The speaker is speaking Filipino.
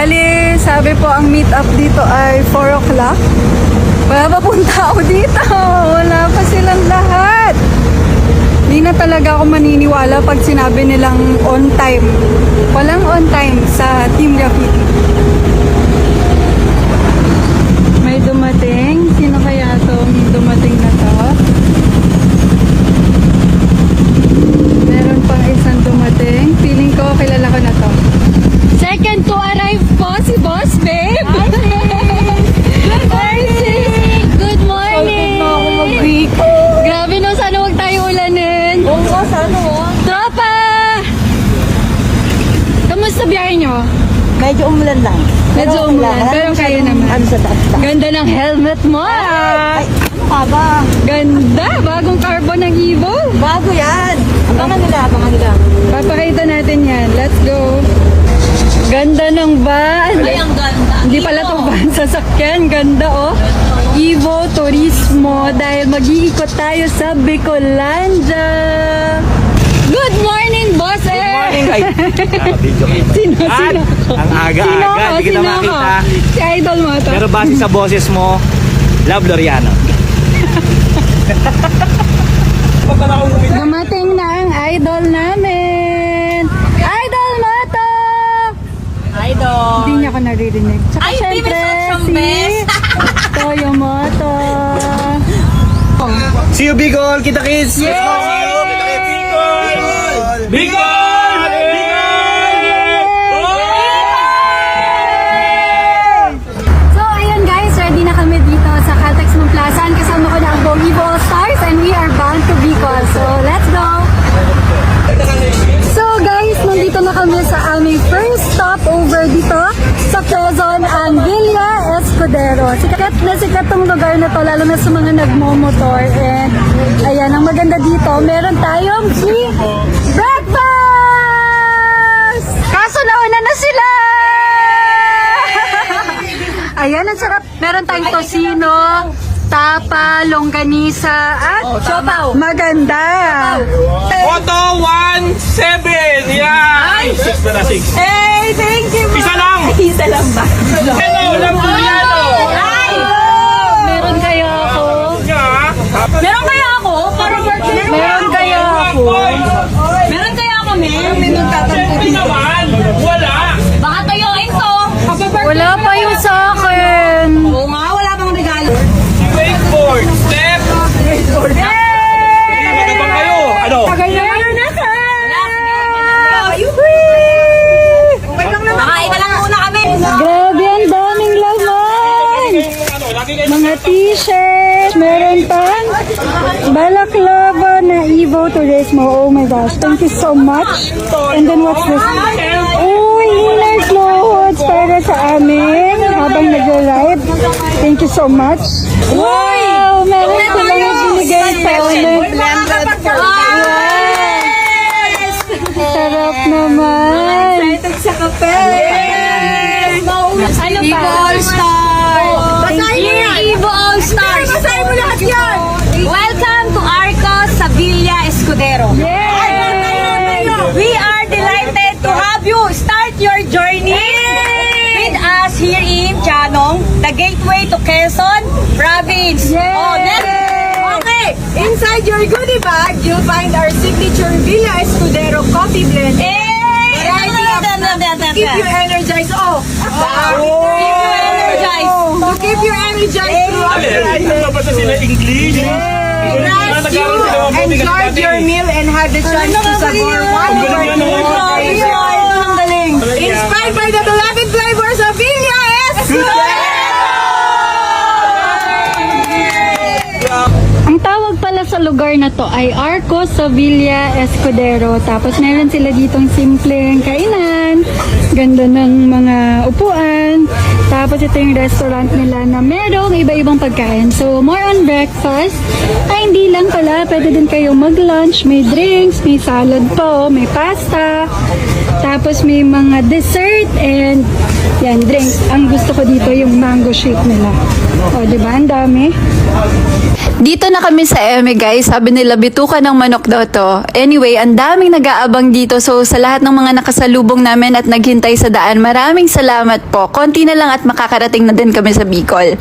Bali, sabi po ang meet up dito ay 4 o'clock. Wala pa pong tao dito. Wala pa silang lahat. Di na talaga ako maniniwala pag sinabi nilang on time. Walang on time sa Team Graffiti. May dumating. Sino kaya tong dumating na to? Meron pang isang dumating. Feeling ko kilala ko na to. Second to arrive po si Boss Babe. Good morning. Good morning. Grabe no, sana huwag tayo nga, sana oh. Tropa! Kamusta biyahe nyo? Medyo umulan lang. Medyo Pero umulan, wala. pero kaya naman. Ano sa taas. Ganda ng helmet mo ah! Ay, ano ka ba? Ganda! Bagong carbon ng Evo. Bago yan. Abangan nila, abangan nila. Papakita natin yan. Let's go. Ganda ng van. ang ganda. Hindi pala to van sasakyan. Ganda oh. Evo Turismo dahil mag-iikot tayo sa Bicolandia. Good morning, boss eh! Morning, ay. Kayo. Sino, At, sino? ang aga-aga, Sino ka? di kita Sino ka? makita. Si idol mo to. Pero base sa boses mo, Love Loriano. Dumating na ang idol namin. Idol mo to! Idol. Hindi niya ako naririnig. Tsaka Ay, syempre, si Bes. See you, Bicol! Kita kids! Let's go! Sikat na sikat tong lugar na to, lalo na sa mga nagmomotor. And ayan, ang maganda dito, meron tayong free breakfast! Kaso nauna na sila! Ayan, ang sarap. Meron tayong tosino, tapa, longganisa, at siopaw. Maganda. Photo 1-7! Yan! 6 na na 6. Hey, thank you. Isa lang! Isa lang ba? Hello, Love Grabe, ang daming laman. Mga t-shirt, meron pang balaklava na Evo Turismo. Oh my gosh, thank you so much. And then what's this? Uy, inner clothes para sa amin habang nag-ride. Thank you so much. Wow, meron silang binigay sa amin. Sarap naman. sa kape. Ano pa? All Stars. Thank you. Evo All Stars. Basahin mo lahat yan. Welcome to Arcos Sevilla Escudero. Yay! We are delighted to have you start your journey with us here in Chanong, the gateway to Quezon Province. Yay! Oh, next. Okay. Inside your goodie bag, you'll find our signature Villa Escudero coffee blend. Hey! Keep you energized. Oh, keep you energized. To keep you energized throughout the ride. Ano ba sa sila English? As you enjoyed your meal and had the chance to savor one of our delicious Inspired by the beloved flavors of Villa Ang lugar na to ay Arco Sevilla Escudero. Tapos meron sila ditong simpleng kainan. Ganda ng mga upuan. Tapos ito yung restaurant nila na merong iba-ibang pagkain. So more on breakfast. Ay hindi lang pala. Pwede din kayo mag-lunch. May drinks, may salad po, may pasta. Tapos may mga dessert and Yan, drink. Ang gusto ko dito yung mango shake nila. O, di ba? Ang dami. Dito na kami sa Eme guys. Sabi nila bituka ng manok daw to. Anyway, ang daming nag-aabang dito. So sa lahat ng mga nakasalubong namin at naghintay sa daan, maraming salamat po. Konti na lang at makakarating na din kami sa Bicol.